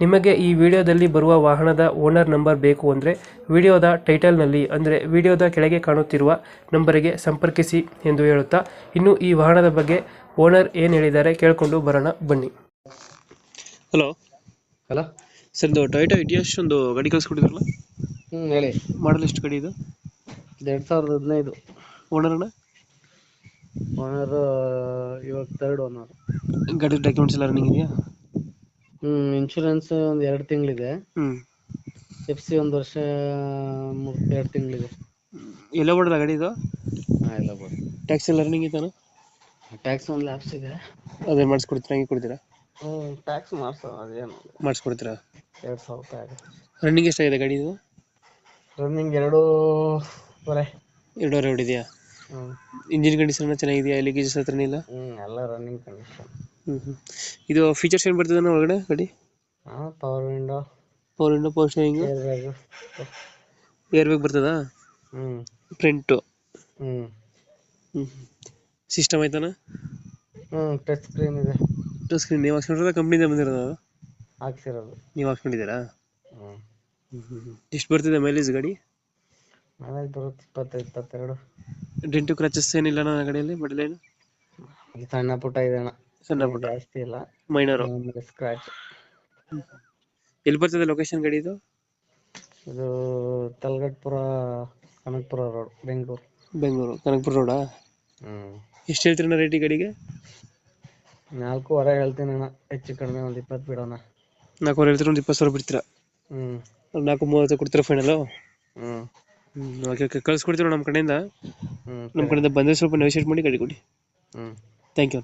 ನಿಮಗೆ ಈ ವಿಡಿಯೋದಲ್ಲಿ ಬರುವ ವಾಹನದ ಓನರ್ ನಂಬರ್ ಬೇಕು ಅಂದರೆ ವಿಡಿಯೋದ ಟೈಟಲ್ನಲ್ಲಿ ಅಂದರೆ ವಿಡಿಯೋದ ಕೆಳಗೆ ಕಾಣುತ್ತಿರುವ ನಂಬರಿಗೆ ಸಂಪರ್ಕಿಸಿ ಎಂದು ಹೇಳುತ್ತಾ ಇನ್ನು ಈ ವಾಹನದ ಬಗ್ಗೆ ಓನರ್ ಏನು ಹೇಳಿದ್ದಾರೆ ಕೇಳಿಕೊಂಡು ಬರೋಣ ಬನ್ನಿ. ಹಲೋ. ಹಲೋ. ಸರ್ ಇದು ಟೊಯೋಟೋ ಇಡಿಯಾಶ್ ಒಂದು ಗಾಡಿ ಕಳಿಸ್ಕೊಟ್ಟಿದ್ರಲ್ಲ? ಹ್ಞೂ ಹೇಳಿ. ಮಾಡಲ್ ಎಷ್ಟು ಗಾಡಿ ಇದು? ಎರಡು ಸಾವಿರದ ಹದಿನೈದು. ಓನರ್ ಅಣ್ಣ ಓನರು ಇವಾಗ ತರ್ಡ್ ಓನರ್ ಗಾಡಿ ಡಾಕ್ಯುಮೆಂಟ್ಸ್ ಎಲ್ಲ ರನ್ನಿಂಗ್ ಇದೆಯಾ? ಹ್ಞೂ ಇನ್ಶೂರೆನ್ಸ್ ಒಂದ್ ಎರಡು ತಿಂಗಳಿದೆ. ಹ್ಮ್. ಎಫ್ ಸಿ ಒಂದು ವರ್ಷ ಎರಡು ತಿಂಗಳಿದೆ. ಎಲ್ಲ ಓಡಲ್ಲ ಗಾಡಿ ಇದು? ಹಾಂ ಎಲ್ಲ ಬೋದು ಟ್ಯಾಕ್ಸ್ ಲರ್ನಿಂಗ್ ರನ್ನಿಂಗ್ ಇದ್ದಾನ? ಟ್ಯಾಕ್ಸ್ ಒಂದು ಲ್ಯಾಪ್ಸ್ ಇದೆ. ಅದೇ ಮಾಡಿಸ್ಕೊಡ್ತೀರಾ ಹಂಗೆ ಕೊಡ್ತೀರಾ? ಹ್ಞೂ ಟ್ಯಾಕ್ಸ್ ಮಾಡ್ಸೋ ಅದೇನು. ಮಾಡಿಸ್ಕೊಡ್ತೀರಾ? ಎರಡು ಸಾವಿರ ರೂಪಾಯಿ ಆಗುತ್ತೆ. ರನ್ನಿಂಗ್ ಎಷ್ಟಾಗಿದೆ ಗಾಡಿ ಇದು? ರನ್ನಿಂಗ್ ಎರಡು ಬರೇ ಎರಡೂವರೆ ಹೊಡಿದೆಯಾ? ಹ್ಞೂ ಇಂಜಿನ್ ಕಂಡೀಷನ್ ಚೆನ್ನಾಗಿದೆಯಾ? ಲೀಕೇಜಸ್ ಹತ್ರ ಇಲ್ಲ? ಹ್ಞೂ ಎಲ್ಲ ರನ್ನಿಂಗ್ ಕಂಡೀಷನ್ ಹ್ಞೂ ಹ್ಞೂ ಇದು ಫೀಚರ್ಸ್ ಏನು ಬರ್ತದೆ ಒಳಗಡೆ ಗಾಡಿ? ಹಾಂ power window power window power steering air bag air bag ಬರ್ತದಾ? ಹ್ಞೂ ಫ್ರಂಟು ಹ್ಞೂ ಹ್ಞೂ ಸಿಸ್ಟಮ್ ಐತನ ಹ್ಞೂ ಟಚ್ ಸ್ಕ್ರೀನ್ ಇದೆ. ಟಚ್ ಸ್ಕ್ರೀನ್ ನೀವು ಹಾಕ್ಸ್ಕೊಂಡಿರೋದ ಕಂಪ್ನಿಯಿಂದ ಬಂದಿರೋದು ಅದು? ಹಾಕ್ಸಿರೋದು. ನೀವು ಹಾಕ್ಸ್ಕೊಂಡಿದ್ದೀರಾ? ಹ್ಞೂ ಎಷ್ಟು ಬರ್ತಿದೆ ಮೈಲೇಜ್ ಗಾಡಿ? ಮನೇಲಿ ಬರುತ್ತೆ ಇಪ್ಪತ್ತೈದು ಇಪ್ಪತ್ತೆರಡು. ಡೆಂಟು ಕ್ರಚಸ್ ಏನಿಲ್ಲ ನನ್ನ ಗಾಡಿಯಲ್ಲಿ ಬಡಲೇನು ಸಣ್ಣ ಪುಟ್ಟ ಇದೆ ಅಣ್ಣ. ಸಣ್ಣ ಪುಟ್ಟ ಜಾಸ್ತಿ ಇಲ್ಲ. ಮೈನರು ಸ್ಕ್ರಾಚ್ ಎಲ್ಲಿ ಬರ್ತದೆ ಲೊಕೇಶನ್ ಗಾಡಿ ಇದು? ಇದು ತಲಗಟ್ಪುರ ಕನಕಪುರ ರೋಡ್ ಬೆಂಗಳೂರು. ಬೆಂಗಳೂರು ಕನಕಪುರ ರೋಡಾ ಹ್ಮ್. ಎಷ್ಟು ಹೇಳ್ತೀರಣ್ಣ ಈ ಗಾಡಿಗೆ? ನಾಲ್ಕೂವರೆ ಹೇಳ್ತೀನಿ ಅಣ್ಣ. ಹೆಚ್ಚು ಕಡಿಮೆ ಒಂದು ಇಪ್ಪತ್ತು ಬಿಡೋಣ. ನಾಲ್ಕೂವರೆ ಹೇಳ್ತೀರ ಒಂದು ಇಪ್ಪತ್ತು ಸಾವಿರ ಬಿಡ್ತೀರಾ? ಹ್ಮ್. ಒಂದು ನಾಲ್ಕು ಮೂವತ್ತು ಕೊಡ್ತೀರಾ ಫೈನಲು ಹ್ಮ್. ಹ್ಞೂ ಓಕೆ ಓಕೆ ಕಳ್ಸ್ಕೊಡ್ತೀರ ನಮ್ಮ ಕಡೆಯಿಂದ. ಹ್ಮ್ ನಮ್ಮ ಕಡೆಯಿಂದ ಬಂದರೆ ಸ್ವಲ್ಪ ನೆಗೋಷಿಯೇಟ್ ಮಾಡಿ ಗಾಡಿ ಕೊಡಿ. ಹ್ಮ್. Thank you